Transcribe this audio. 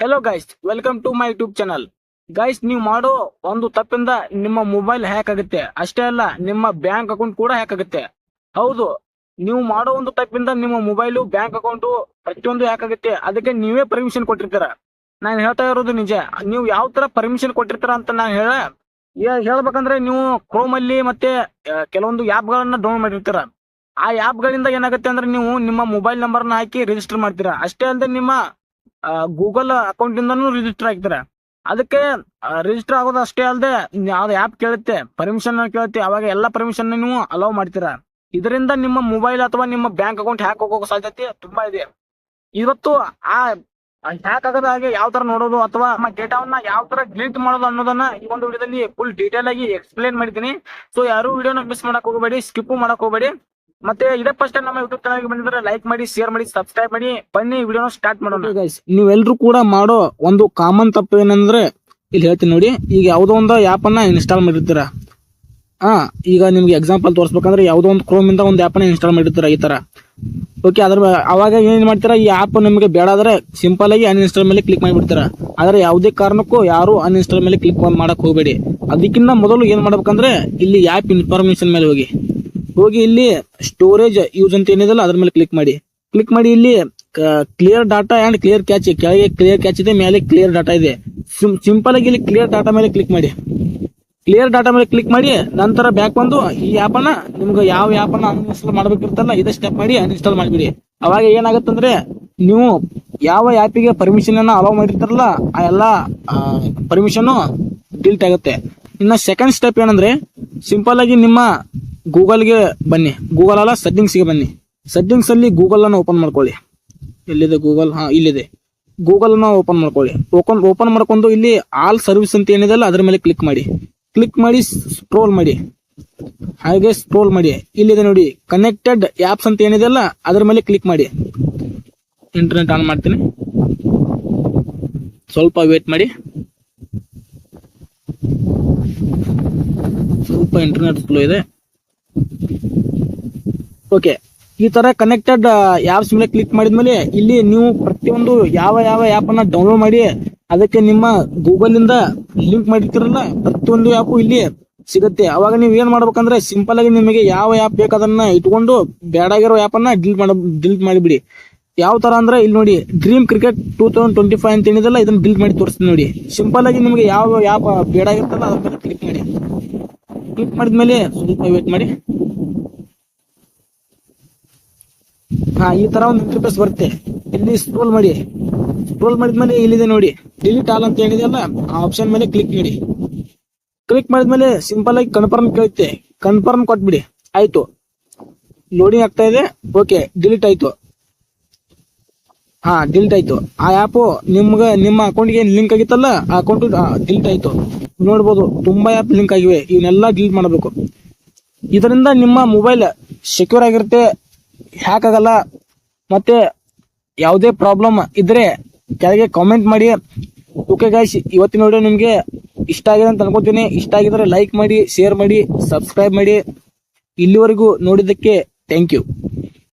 Hello guys welcome to my YouTube channel guys ನೀವು ಮಾಡೋ ಒಂದು ತಪ್ಪಿಂದ ನಿಮ್ಮ ಮೊಬೈಲ್ ಹ್ಯಾಕ್ ಆಗುತ್ತೆ. ಅಷ್ಟೇ ಅಲ್ಲ, ನಿಮ್ಮ ಬ್ಯಾಂಕ್ ಅಕೌಂಟ್ ಕೂಡ ಹ್ಯಾಕ್ ಆಗುತ್ತೆ. ಹೌದು, ನೀವು ಮಾಡೋ ಒಂದು ತಪ್ಪಿಂದ ನಿಮ್ಮ ಮೊಬೈಲು ಬ್ಯಾಂಕ್ ಅಕೌಂಟು ಪ್ರತಿಯೊಂದು ಹ್ಯಾಕ್ ಆಗುತ್ತೆ. ಅದಕ್ಕೆ ನೀವೇ ಪರ್ಮಿಷನ್ ಕೊಟ್ಟಿರ್ತೀರ. ನಾನು ಹೇಳ್ತಾ ಇರೋದು ನಿಜ. ನೀವು ಯಾವ ತರ ಪರ್ಮಿಷನ್ ಕೊಟ್ಟಿರ್ತೀರ ಅಂತ ನಾನು ಹೇಳ ಹೇಳ್ಬೇಕಂದ್ರೆ ನೀವು ಕ್ರೋಮ್ ಅಲ್ಲಿ ಮತ್ತೆ ಕೆಲವೊಂದು ಆ್ಯಪ್ಗಳನ್ನ ಗಳನ್ನ ಡೌನ್ಲೋಡ್ ಮಾಡಿರ್ತೀರ. ಆ ಆ್ಯಪ್ಗಳಿಂದ ಗಳಿಂದ ಏನಾಗುತ್ತೆ ಅಂದ್ರೆ ನೀವು ನಿಮ್ಮ ಮೊಬೈಲ್ ನಂಬರ್ನ ಹಾಕಿ ರಿಜಿಸ್ಟರ್ ಮಾಡ್ತೀರಾ. ಅಷ್ಟೇ ಅಲ್ಲದೆ ನಿಮ್ಮ ಗೂಗಲ್ ಅಕೌಂಟ್ ಇಂದನು ರಿಜಿಸ್ಟರ್ ಆಗ್ತಾರೆ ಅದಕ್ಕೆ ರಿಜಿಸ್ಟರ್ ಆಗೋದು ಅಷ್ಟೇ ಅಲ್ಲದೆ ಯಾವ್ದು ಆ್ಯಪ್ ಕೇಳುತ್ತೆ ಪರ್ಮಿಷನ್ ಕೇಳುತ್ತೆ, ಅವಾಗ ಎಲ್ಲ ಪರ್ಮಿಷನ್ ನೀವು ಅಲೌ ಮಾಡ್ತೀರಾ? ಇದರಿಂದ ನಿಮ್ಮ ಮೊಬೈಲ್ ಅಥವಾ ನಿಮ್ಮ ಬ್ಯಾಂಕ್ ಅಕೌಂಟ್ ಹ್ಯಾಕ್ ಹೋಗೋ ಸಾಧ್ಯತೆ ತುಂಬಾ ಇದೆ. ಇವತ್ತು ಆ ಹ್ಯಾಕ್ ಆಗದ ಹಾಗೆ ಯಾವ ತರ ನೋಡೋದು ಅಥವಾ ನಮ್ಮ ಡೇಟಾವನ್ನ ಯಾವ ತರ ಡಿಲೀಟ್ ಮಾಡೋದು ಅನ್ನೋದನ್ನ ಈ ಒಂದು ವಿಡಿಯೋದಲ್ಲಿ ಫುಲ್ ಡೀಟೇಲ್ ಆಗಿ ಎಕ್ಸ್ಪ್ಲೇನ್ ಮಾಡಿದ್ದೀನಿ. ಸೊ ಯಾರು ವಿಡಿಯೋನ ಮಿಸ್ ಮಾಡಕ್ ಹೋಗಬೇಡಿ ಸ್ಕಿಪ್ ಮಾಡಕ್ ಹೋಗಬೇಡಿ. ಮತ್ತೆ ಇದೇ ಫಸ್ಟ್ ನಮ್ಮ ಯೂಟ್ಯೂಬ್ ಚಾನಲ್ ಬಂದಿದ್ರೆ ಲೈಕ್ ಮಾಡಿ ಶೇರ್ ಮಾಡಿ ಸಬ್ಸ್ಕ್ರೈಬ್ ಮಾಡಿ. ಬನ್ನಿ ವಿಡಿಯೋನ ಸ್ಟಾರ್ಟ್ ಮಾಡೋಣ. ಗೈಸ್ ನೀವೆಲ್ಲರೂ ಕೂಡ ಮಾಡೋ ಒಂದು ಕಾಮನ್ ತಪ್ಪು ಏನಂದ್ರೆ ಇಲ್ಲಿ ಹೇಳ್ತೀನಿ ನೋಡಿ, ಈಗ ಯಾವುದೋ ಒಂದು ಆ್ಯಪ್ ಅನ್ನ ಇನ್ಸ್ಟಾಲ್ ಮಾಡಿರ್ತೀರ? ಹಾ ಈಗ ನಿಮ್ಗೆ ಎಕ್ಸಾಂಪಲ್ ತೋರಿಸ್ಬೇಕಂದ್ರೆ ಯಾವುದೋ ಒಂದು ಕ್ರೋಮ್ ಇಂದ ಒಂದು ಆ್ಯಪ್ ಅನ್ನ ಇನ್ಸ್ಟಾಲ್ ಮಾಡಿರ್ತೀರ ಈ ತರ? ಓಕೆ ಅದ್ರ ಅವಾಗ ಏನ್ ಮಾಡ್ತೀರಾ, ಈ ಆ್ಯಪ್ ನಿಮಗೆ ಬೇಡ ಸಿಂಪಲ್ ಆಗಿ ಅನ್ಇನ್ಸ್ಟಾಲ್ ಮೇಲೆ ಕ್ಲಿಕ್ ಮಾಡಿಬಿಡ್ತೀರಾ? ಆದರೆ ಯಾವುದೇ ಕಾರಣಕ್ಕೂ ಯಾರು ಅನ್ಇನ್ಸ್ಟಾಲ್ ಮೇಲೆ ಕ್ಲಿಕ್ ಮಾಡಕ್ ಹೋಗಬೇಡಿ. ಅದಕ್ಕಿಂತ ಮೊದಲು ಏನ್ ಮಾಡ್ಬೇಕಂದ್ರೆ, ಇಲ್ಲಿ ಆ್ಯಪ್ ಇನ್ಫಾರ್ಮೇಶನ್ ಮೇಲೆ ಹೋಗಿ. ಹೋಗಿ ಇಲ್ಲಿ ಸ್ಟೋರೇಜ್ ಯೂಸ್ ಅಂತ ಏನಿದೆಲ್ಲ ಅದ್ರ ಮೇಲೆ ಕ್ಲಿಕ್ ಮಾಡಿ. ಕ್ಲಿಕ್ ಮಾಡಿ ಇಲ್ಲಿ clear data and clear cache ಕೆಳಗೆ ಕ್ಲಿಯರ್ ಕ್ಯಾಚ್ ಇದೆ, ಮೇಲೆ ಕ್ಲಿಯರ್ ಡಾಟಾ ಇದೆ. ಸಿಂಪಲ್ ಆಗಿ ಇಲ್ಲಿ ಕ್ಲಿಯರ್ ಡಾಟಾ ಮೇಲೆ ಕ್ಲಿಕ್ ಮಾಡಿ. ಕ್ಲಿಯರ್ ಡಾಟಾ ಮೇಲೆ ಕ್ಲಿಕ್ ಮಾಡಿ, ನಂತರ ಬ್ಯಾಕ್ ಬಂದು ಈ ಆಪ್ ಅನ್ನ ನಿಮ್ಗೆ ಯಾವ ಆಪ್ ಅನ್ನ ಅನ್ಇನ್ಸ್ಟಾಲ್ ಮಾಡ್ಬೇಕಿರ್ತಲ್ಲ ಇದೇ ಸ್ಟೆಪ್ ಮಾಡಿ ಅನ್ಇನ್ಸ್ಟಾಲ್ ಮಾಡಿಬಿಡಿ. ಅವಾಗ ಏನಾಗುತ್ತಂದ್ರೆ, ನೀವು ಯಾವ ಆ್ಯಪಿಗೆ ಪರ್ಮಿಷನ್ ಅನ್ನ ಅಲೌ ಮಾಡಿರ್ತಾರಲ್ಲ, ಆ ಎಲ್ಲ ಪರ್ಮಿಷನ್ ಡಿಲ್ಟ್ ಆಗುತ್ತೆ. ಇನ್ನ ಸೆಕೆಂಡ್ ಸ್ಟೆಪ್ ಏನಂದ್ರೆ ಸಿಂಪಲ್ ಆಗಿ ನಿಮ್ಮ ಗೂಗಲ್ಗೆ ಬನ್ನಿ. ಗೂಗಲ್ ಅಲ್ಲ ಸೆಟ್ಟಿಂಗ್ಸ್ಗೆ ಬನ್ನಿ. ಸೆಟ್ಟಿಂಗ್ಸ್ ಅಲ್ಲಿ ಗೂಗಲ್ ಅನ್ನ ಓಪನ್ ಮಾಡ್ಕೊಳ್ಳಿ. ಎಲ್ಲಿದೆ ಗೂಗಲ್? ಹಾ, ಇಲ್ಲಿದೆ. ಗೂಗಲ್ನ ಓಪನ್ ಮಾಡ್ಕೊಳ್ಳಿ. ಓಪನ್ ಓಪನ್ ಮಾಡ್ಕೊಂಡು ಇಲ್ಲಿ ಆಲ್ ಸರ್ವಿಸ್ ಅಂತ ಏನಿದೆ ಅಲ್ಲ, ಅದ್ರ ಮೇಲೆ ಕ್ಲಿಕ್ ಮಾಡಿ. ಕ್ಲಿಕ್ ಮಾಡಿ ಸ್ಕ್ರೋಲ್ ಮಾಡಿ. ಹಾಗೆ ಸ್ಕ್ರೋಲ್ ಮಾಡಿ. ಇಲ್ಲಿದೆ ನೋಡಿ ಕನೆಕ್ಟೆಡ್ ಆ್ಯಪ್ಸ್ ಅಂತ ಏನಿದೆ ಅಲ್ಲ, ಅದ್ರ ಮೇಲೆ ಕ್ಲಿಕ್ ಮಾಡಿ. ಇಂಟರ್ನೆಟ್ ಆನ್ ಮಾಡ್ತೀನಿ. ಸ್ವಲ್ಪ ವೇಟ್ ಮಾಡಿ. ಸ್ವಲ್ಪ ಇಂಟರ್ನೆಟ್ ಸ್ಲೋ ಇದೆ. ಓಕೆ ಈ ತರ ಕನೆಕ್ಟೆಡ್ ಆಪ್ಸ್ ಮೇಲೆ ಕ್ಲಿಕ್ ಮಾಡಿದ್ಮೇಲೆ ಇಲ್ಲಿ ನೀವು ಪ್ರತಿಯೊಂದು ಯಾವ ಯಾವ ಆಪ್ ಅನ್ನ ಡೌನ್ಲೋಡ್ ಮಾಡಿ, ಅದಕ್ಕೆ ನಿಮ್ಮ ಗೂಗಲ್ ಇಂದ ಲಿಂಕ್ ಮಾಡಿರ್ತೀರಲ್ಲ, ಪ್ರತಿಯೊಂದು ಆಪ್ ಇಲ್ಲಿ ಸಿಗುತ್ತೆ. ಅವಾಗ ನೀವು ಏನ್ ಮಾಡ್ಬೇಕಂದ್ರೆ ಸಿಂಪಲ್ ಆಗಿ ನಿಮಗೆ ಯಾವ ಆ್ಯಪ್ ಬೇಕು ಅದನ್ನ ಇಟ್ಕೊಂಡು ಬೇಡಾಗಿರೋ ಆಪ್ ಅನ್ನ ಡಿಲೀಟ್ ಮಾಡ ಡಿಲೀಟ್ ಮಾಡಿಬಿಡಿ. ಯಾವ ತರ ಅಂದ್ರೆ ಇಲ್ಲಿ ನೋಡಿ Dream Cricket two thousand twenty five ಅಂತ ಏನಿದೆಲ್ಲ ಇದನ್ನ ಡಿಲೀಟ್ ಮಾಡಿ ತೋರಿಸ್ತೀನಿ ನೋಡಿ. ಸಿಂಪಲ್ ಆಗಿ ನಿಮಗೆ ಯಾವ ಆಪ್ ಬೇಡಾಗಿರ್ತಲ್ಲ ಅದ್ರ ಮೇಲೆ ಕ್ಲಿಕ್ ಮಾಡಿ. ಕ್ಲಿಕ್ ಮಾಡಿದ್ಮೇಲೆ ಸ್ವಲ್ಪ ವೇಟ್ ಮಾಡಿ. ಹಾ, ಈ ತರ ಒಂದು ಇಂಟರ್ಫೇಸ್ ಬರುತ್ತೆ. ಇಲ್ಲಿ ಸ್ಕ್ರೋಲ್ ಮಾಡಿ. ಸ್ಕ್ರೋಲ್ ಮಾಡಿದ್ಮೇಲೆ ಇಲ್ಲಿದೆ ನೋಡಿ. ಡಿಲೀಟ್ ಆಲ್ ಅಂತ ಏನಿದೆಯಲ್ಲ ಆ ಆಪ್ಷನ್ ಮೇಲೆ ಕ್ಲಿಕ್ ಮಾಡಿ. ಕ್ಲಿಕ್ ಮಾಡಿದ್ಮೇಲೆ ಸಿಂಪಲ್ ಆಗಿ ಕನ್ಫರ್ಮ್ ಕೇಳುತ್ತೆ. ಕನ್ಫರ್ಮ್ ಕೊಟ್ಬಿಡಿ. ಆಯ್ತು. ಲೋಡಿಂಗ್ ಆಗ್ತಾ ಇದೆ. ಓಕೆ ಡಿಲೀಟ್ ಆಯ್ತು. ಹಾ ಡಿಲೀಟ್ ಆಯ್ತು. ಆ ಆ್ಯಪು ನಿಮ್ಗೆ, ನಿಮ್ಮ ಅಕೌಂಟ್ಗೆ ಏನು ಲಿಂಕ್ ಆಗಿತ್ತಲ್ಲ, ಆ ಅಕೌಂಟ್ ಡಿಲೀಟ್ ಆಯ್ತು. ನೋಡ್ಬೋದು, ತುಂಬಾ ಆ್ಯಪ್ ಲಿಂಕ್ ಆಗಿವೆ, ಇವನ್ನೆಲ್ಲ ಡಿಲೀಟ್ ಮಾಡಬೇಕು. ಇದರಿಂದ ನಿಮ್ಮ ಮೊಬೈಲ್ ಸೆಕ್ಯೂರ್ ಆಗಿರುತ್ತೆ ಹ್ಯಾಕ್ ಆಗಲ್ಲ, ಮತ್ತೆ ಯಾವುದೇ ಪ್ರಾಬ್ಲಮ್ ಇದ್ರೆ ಕೆಳಗೆ ಕಾಮೆಂಟ್ ಮಾಡಿ. ಓಕೆ ಗಾಯ್ಸ್ ಇವತ್ತಿನ ವಿಡಿಯೋ ನಿಮಗೆ ಇಷ್ಟ ಆಗಿದೆ ಅಂತ ಅನ್ಕೋತೀನಿ ಇಷ್ಟ ಆಗಿದ್ರೆ ಲೈಕ್ ಮಾಡಿ ಶೇರ್ ಮಾಡಿ ಸಬ್ಸ್ಕ್ರೈಬ್ ಮಾಡಿ. ಇಲ್ಲಿವರೆಗೂ ನೋಡಿದ್ದಕ್ಕೆ ಥ್ಯಾಂಕ್ ಯು